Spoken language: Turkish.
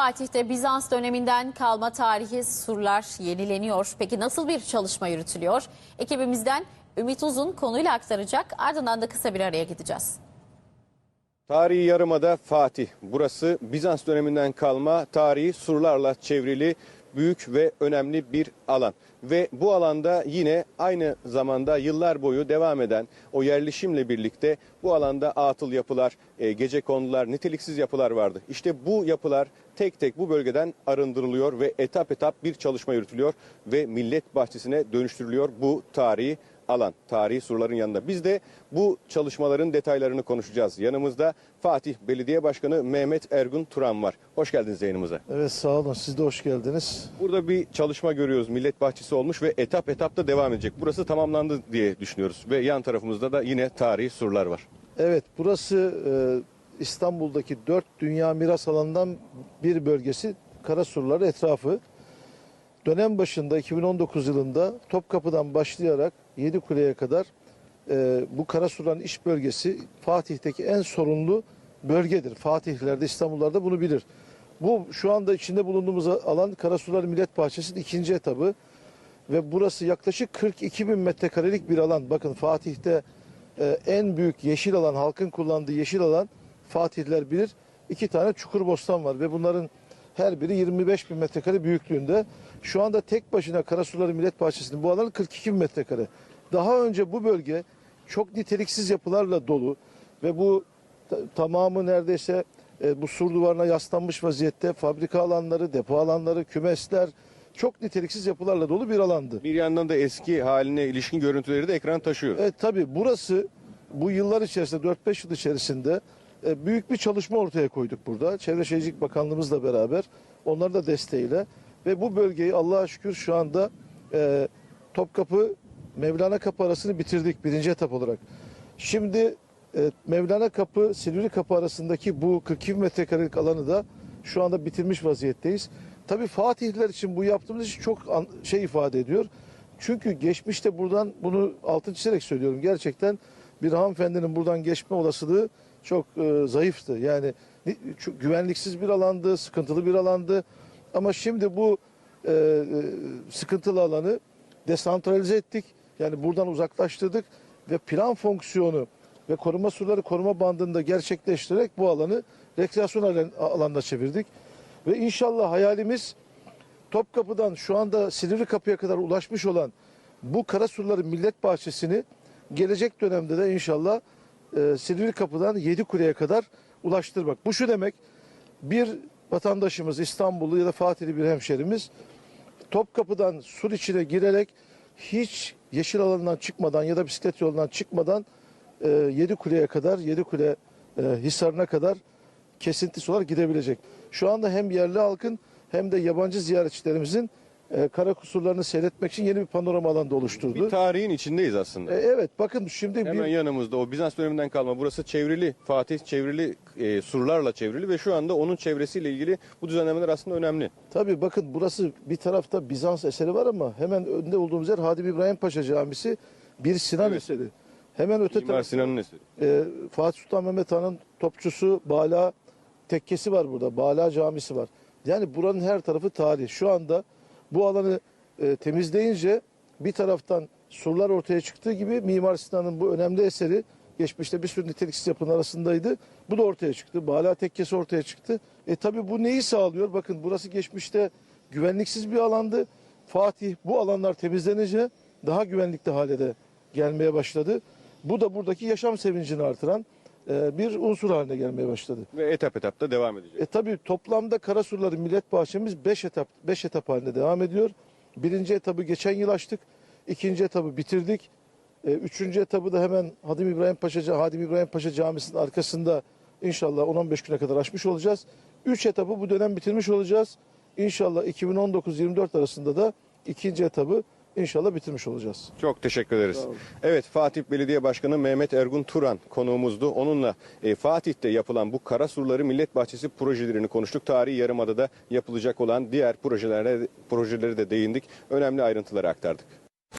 Fatih'te Bizans döneminden kalma tarihi surlar yenileniyor. Peki nasıl bir çalışma yürütülüyor? Ekibimizden Ümit Uzun konuyla aktaracak. Ardından da kısa bir araya gideceğiz. Tarihi Yarımada Fatih. Burası Bizans döneminden kalma tarihi surlarla çevrili büyük ve önemli bir alan. Ve bu alanda yine aynı zamanda yıllar boyu devam eden o yerleşimle birlikte bu alanda atıl yapılar, e, gece konular, niteliksiz yapılar vardı. İşte bu yapılar tek tek bu bölgeden arındırılıyor ve etap etap bir çalışma yürütülüyor ve millet bahçesine dönüştürülüyor bu tarihi alan, tarihi surların yanında. Biz de bu çalışmaların detaylarını konuşacağız. Yanımızda Fatih Belediye Başkanı Mehmet Ergun Turan var. Hoş geldiniz yayınımıza. Evet sağ olun siz de hoş geldiniz. Burada bir çalışma görüyoruz. Millet bahçesi olmuş ve etap etap da devam edecek. Burası tamamlandı diye düşünüyoruz. Ve yan tarafımızda da yine tarihi surlar var. Evet burası e, İstanbul'daki dört dünya miras alanından bir bölgesi Karasurları etrafı. Dönem başında 2019 yılında Topkapı'dan başlayarak Yedikule'ye kadar e, bu Karasurların iş bölgesi Fatih'teki en sorunlu bölgedir. Fatihlerde İstanbullarda bunu bilir. Bu şu anda içinde bulunduğumuz alan Karasurlar Millet Bahçesi'nin ikinci etabı. ve burası yaklaşık 42 bin metrekarelik bir alan. Bakın Fatih'te e, en büyük yeşil alan, halkın kullandığı yeşil alan Fatihliler bilir. İki tane çukur bostan var ve bunların her biri 25 bin metrekare büyüklüğünde. Şu anda tek başına Karasuları Millet Bahçesi'nin bu alanı 42 bin metrekare. Daha önce bu bölge çok niteliksiz yapılarla dolu ve bu ta- tamamı neredeyse e, bu sur duvarına yaslanmış vaziyette fabrika alanları, depo alanları, kümesler çok niteliksiz yapılarla dolu bir alandı. Bir yandan da eski haline ilişkin görüntüleri de ekran taşıyor. Evet tabii burası bu yıllar içerisinde 4-5 yıl içerisinde e, büyük bir çalışma ortaya koyduk burada. Çevre Şehircilik Bakanlığımızla beraber onların da desteğiyle ve bu bölgeyi Allah'a şükür şu anda e, Topkapı Mevlana Kapı arasını bitirdik birinci etap olarak. Şimdi e, Mevlana Kapı Silivri Kapı arasındaki bu 42 metrekarelik alanı da şu anda bitirmiş vaziyetteyiz. Tabii Fatihliler için bu yaptığımız iş çok şey ifade ediyor. Çünkü geçmişte buradan bunu altın çizerek söylüyorum. Gerçekten bir hanımefendinin buradan geçme olasılığı çok e, zayıftı. Yani ni- çok güvenliksiz bir alandı, sıkıntılı bir alandı. Ama şimdi bu e, e, sıkıntılı alanı desantralize ettik. Yani buradan uzaklaştırdık ve plan fonksiyonu ve koruma surları koruma bandında gerçekleştirerek bu alanı rekreasyon alan- alanına çevirdik. Ve inşallah hayalimiz Topkapı'dan şu anda Silivri Kapı'ya kadar ulaşmış olan bu Karasurları Millet Bahçesi'ni gelecek dönemde de inşallah e, Silivri Kapı'dan Yedikule'ye kadar ulaştırmak. Bu şu demek bir vatandaşımız İstanbullu ya da Fatihli bir hemşerimiz Topkapı'dan sur içine girerek hiç yeşil alanından çıkmadan ya da bisiklet yolundan çıkmadan e, Yedikule'ye kadar, Yedikule e, Hisarı'na kadar kesintisiz olarak gidebilecek. Şu anda hem yerli halkın hem de yabancı ziyaretçilerimizin e, kara kusurlarını seyretmek için yeni bir panorama alanı da oluşturdu. Bir tarihin içindeyiz aslında. E, evet bakın şimdi Hemen bir yanımızda o Bizans döneminden kalma. Burası çevrili, Fatih çevrili e, surlarla çevrili ve şu anda onun çevresiyle ilgili bu düzenlemeler aslında önemli. tabii bakın burası bir tarafta Bizans eseri var ama hemen önünde olduğumuz yer Hadim İbrahim Paşa Camisi bir Sinan Evet. eseri. Hemen öte tarafta Sinan'ın eseri. e, Fatih Sultan Mehmet Han'ın topçusu Bala tekkesi var burada. Bala Camisi var. Yani buranın her tarafı tarih. Şu anda bu alanı e, temizleyince bir taraftan surlar ortaya çıktığı gibi Mimar Sinan'ın bu önemli eseri geçmişte bir sürü niteliksiz yapının arasındaydı. Bu da ortaya çıktı. Bala tekkesi ortaya çıktı. E tabi bu neyi sağlıyor? Bakın burası geçmişte güvenliksiz bir alandı. Fatih bu alanlar temizlenince daha güvenlikli hale de gelmeye başladı. Bu da buradaki yaşam sevincini artıran bir unsur haline gelmeye başladı. Ve etap etap da devam edecek. E tabii toplamda Karasurları Millet Bahçemiz 5 etap 5 etap halinde devam ediyor. Birinci etabı geçen yıl açtık. İkinci etabı bitirdik. E, üçüncü etabı da hemen Hadim İbrahim Paşa Hadim İbrahim Paşa Camisi'nin arkasında inşallah 10-15 güne kadar açmış olacağız. Üç etabı bu dönem bitirmiş olacağız. İnşallah 2019-24 arasında da ikinci etabı inşallah bitirmiş olacağız. Çok teşekkür ederiz. Evet Fatih Belediye Başkanı Mehmet Ergun Turan konuğumuzdu. Onunla e, Fatih'te yapılan bu Karasurları Millet Bahçesi projelerini konuştuk. Tarihi Yarımada'da yapılacak olan diğer projelere projeleri de değindik. Önemli ayrıntıları aktardık.